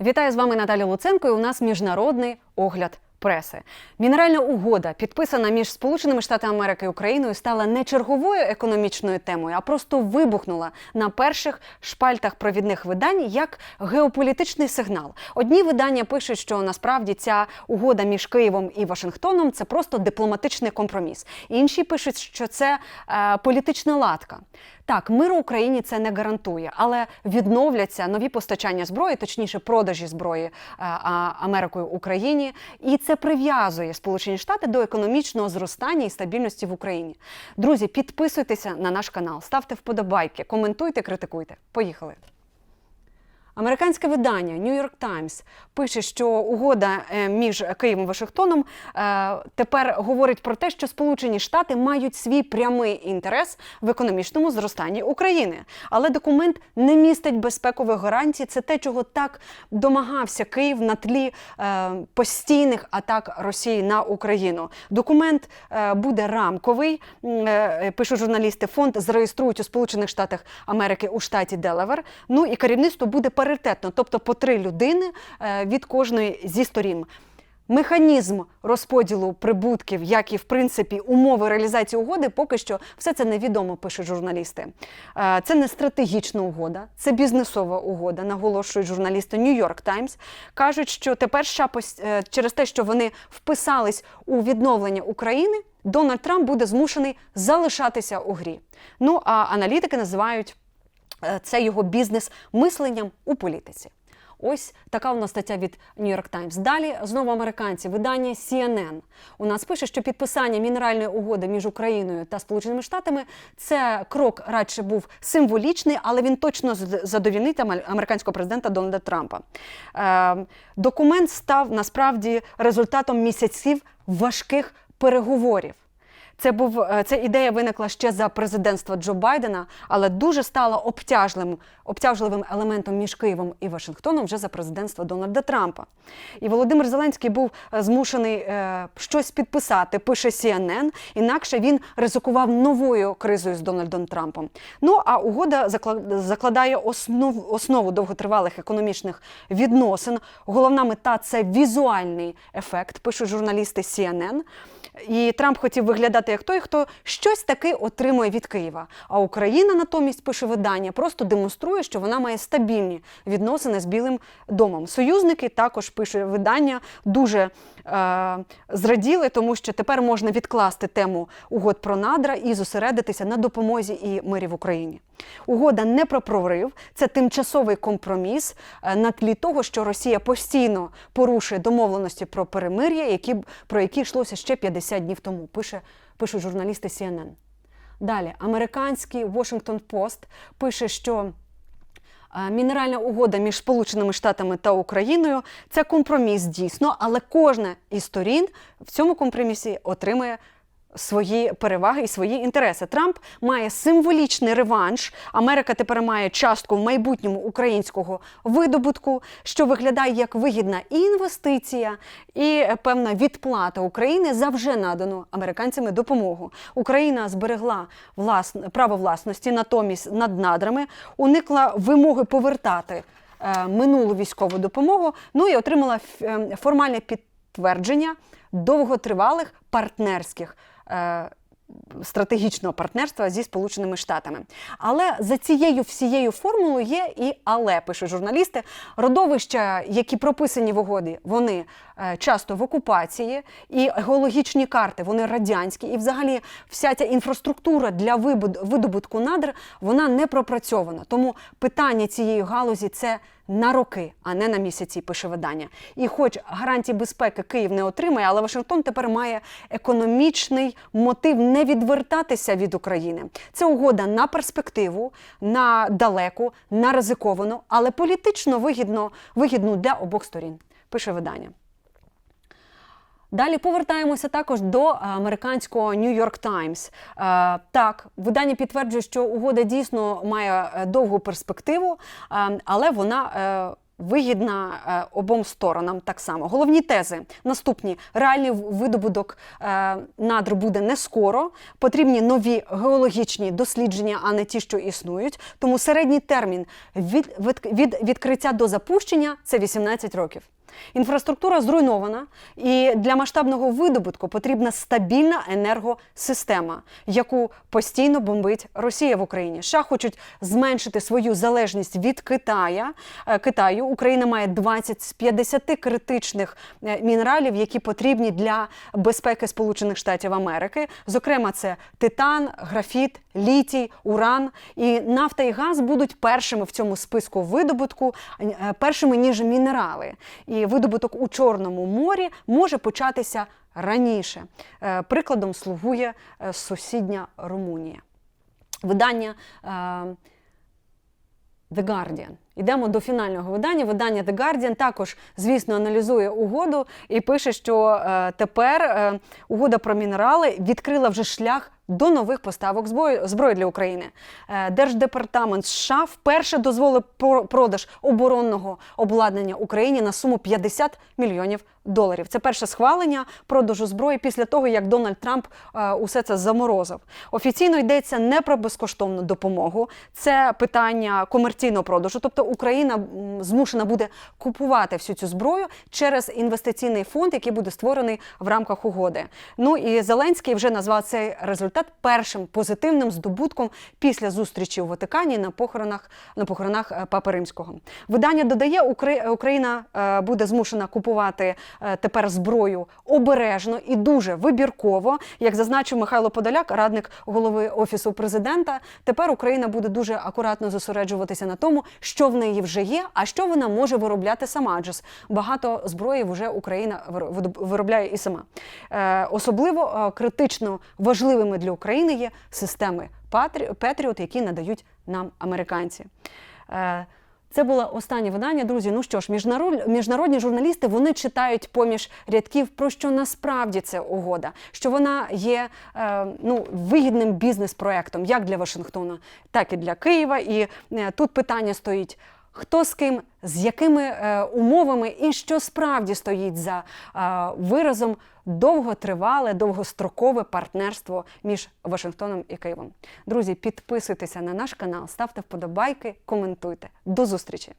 Вітаю з вами Наталя Луценко. і У нас міжнародний огляд преси. Мінеральна угода, підписана між Сполученими Штатами Америки і Україною, стала не черговою економічною темою, а просто вибухнула на перших шпальтах провідних видань як геополітичний сигнал. Одні видання пишуть, що насправді ця угода між Києвом і Вашингтоном це просто дипломатичний компроміс. Інші пишуть, що це е, політична латка. Так, миру Україні це не гарантує, але відновляться нові постачання зброї, точніше, продажі зброї е, Америкою Україні, і це прив'язує Сполучені Штати до економічного зростання і стабільності в Україні. Друзі, підписуйтеся на наш канал, ставте вподобайки, коментуйте, критикуйте. Поїхали. Американське видання New York Times пише, що угода е, між Києвом і Вашингтоном е, тепер говорить про те, що Сполучені Штати мають свій прямий інтерес в економічному зростанні України. Але документ не містить безпекових гарантій. Це те, чого так домагався Київ на тлі е, постійних атак Росії на Україну. Документ буде рамковий. Пишуть журналісти. Фонд зареєструють у Сполучених Штатах Америки у штаті Делавер. Ну і керівництво буде паритетно, тобто по три людини е, від кожної зі сторін. Механізм розподілу прибутків, як і в принципі умови реалізації угоди, поки що все це невідомо, пишуть журналісти. Е, Це не стратегічна угода, це бізнесова угода, наголошують журналісти New York Times. Кажуть, що тепер США е, через те, що вони вписались у відновлення України, Дональд Трамп буде змушений залишатися у грі. Ну а аналітики називають це його бізнес мисленням у політиці. Ось така у нас стаття від York Times. Далі знову американці, видання CNN. У нас пише, що підписання мінеральної угоди між Україною та Сполученими Штатами це крок радше був символічний, але він точно задовільнить аме- американського президента Дональда Трампа. Е, документ став насправді результатом місяців важких переговорів. Це був е, ця ідея виникла ще за президентства Джо Байдена, але дуже стала обтяжливим, обтяжливим елементом між Києвом і Вашингтоном вже за президентства Дональда Трампа. І Володимир Зеленський був е, змушений е, щось підписати, пише CNN, інакше він ризикував новою кризою з Дональдом Трампом. Ну а угода закладає основ, основу довготривалих економічних відносин. Головна мета це візуальний ефект, пишуть журналісти CNN. І Трамп хотів виглядати як той, хто щось таки отримує від Києва. А Україна натомість пише видання, просто демонструє, що вона має стабільні відносини з Білим домом. Союзники також пише видання дуже е, зраділи, тому що тепер можна відкласти тему угод про надра і зосередитися на допомозі і мирі в Україні. Угода не про прорив, це тимчасовий компроміс е, на тлі того, що Росія постійно порушує домовленості про перемир'я, які про які йшлося ще 50 днів тому. Пише пишуть журналісти CNN. Далі, американський Washington Post пише, що е, мінеральна угода між Сполученими Штатами та Україною це компроміс дійсно, але кожна із сторін в цьому компромісі отримує. Свої переваги і свої інтереси. Трамп має символічний реванш. Америка тепер має частку в майбутньому українського видобутку, що виглядає як вигідна інвестиція, і певна відплата України за вже надану американцями допомогу. Україна зберегла власне право власності, натомість над надрами, уникла вимоги повертати е, минулу військову допомогу. Ну і отримала е, формальне підтвердження довготривалих партнерських. Е, Стратегічного партнерства зі Сполученими Штатами. Але за цією всією формулою є і але, пишуть журналісти. Родовища, які прописані в угоді, вони е, часто в окупації, і геологічні карти вони радянські, і взагалі вся ця інфраструктура для видобутку надр вона не пропрацьована. Тому питання цієї галузі це на роки, а не на місяці, пише видання. І хоч гарантій безпеки Київ не отримає, але Вашингтон тепер має економічний мотив не відвертатися від України. Це угода на перспективу, на далеку, на ризиковану, але політично вигідно, вигідну для обох сторін, пише видання. Далі повертаємося також до е, американського New York Times. Е, Так, видання підтверджує, що угода дійсно має е, довгу перспективу, але вона. Вигідна обом сторонам так само. Головні тези наступні: реальний видобуток е, надр буде не скоро. Потрібні нові геологічні дослідження, а не ті, що існують. Тому середній термін від, від, від відкриття до запущення це 18 років. Інфраструктура зруйнована, і для масштабного видобутку потрібна стабільна енергосистема, яку постійно бомбить Росія в Україні. США хочуть зменшити свою залежність від Китая. е, Китаю. Україна має 20 з 50 критичних е, мінералів, які потрібні для безпеки Сполучених Штатів Америки. Зокрема, це титан, графіт, літій, уран. І нафта і газ будуть першими в цьому списку видобутку, е, першими ніж мінерали. І видобуток у Чорному морі може початися раніше. Е, Прикладом слугує е, сусідня Румунія. Видання е, The Guardian. Йдемо до фінального видання. Видання The Guardian також, звісно, аналізує угоду і пише, що тепер угода про мінерали відкрила вже шлях до нових поставок зброї, для України. Е, Держдепартамент США вперше дозволив про- продаж оборонного обладнання Україні на суму 50 мільйонів доларів. Це перше схвалення продажу зброї після того, як Дональд Трамп е, усе це заморозив. Офіційно йдеться не про безкоштовну допомогу, це питання комерційного продажу. Тобто Україна змушена буде купувати всю цю зброю через інвестиційний фонд, який буде створений в рамках угоди. Ну і Зеленський вже назвав цей результат першим позитивним здобутком після зустрічі у Ватикані на похоронах на похоронах е, Папи Римського. Видання додає, Укра- Україна е, буде змушена купувати тепер зброю обережно і дуже вибірково. Як зазначив Михайло Подоляк, радник голови офісу президента. Тепер Україна буде дуже акуратно зосереджуватися на тому, що в неї вже є, а що вона може виробляти сама. Адже багато зброї вже Україна виро- виробляє і сама. Е, Особливо е, критично важливими для України є системи Петріот, які надають нам американці. Це було останнє видання, друзі. Ну що ж, міжнарод... міжнародні журналісти вони читають поміж рядків про що насправді це угода, що вона є е, ну, вигідним бізнес-проектом як для Вашингтона, так і для Києва. І е, тут питання стоїть. Хто з ким, з якими е, умовами і що справді стоїть за е, виразом довготривале, довгострокове партнерство між Вашингтоном і Києвом. Друзі, підписуйтеся на наш канал, ставте вподобайки, коментуйте. До зустрічі!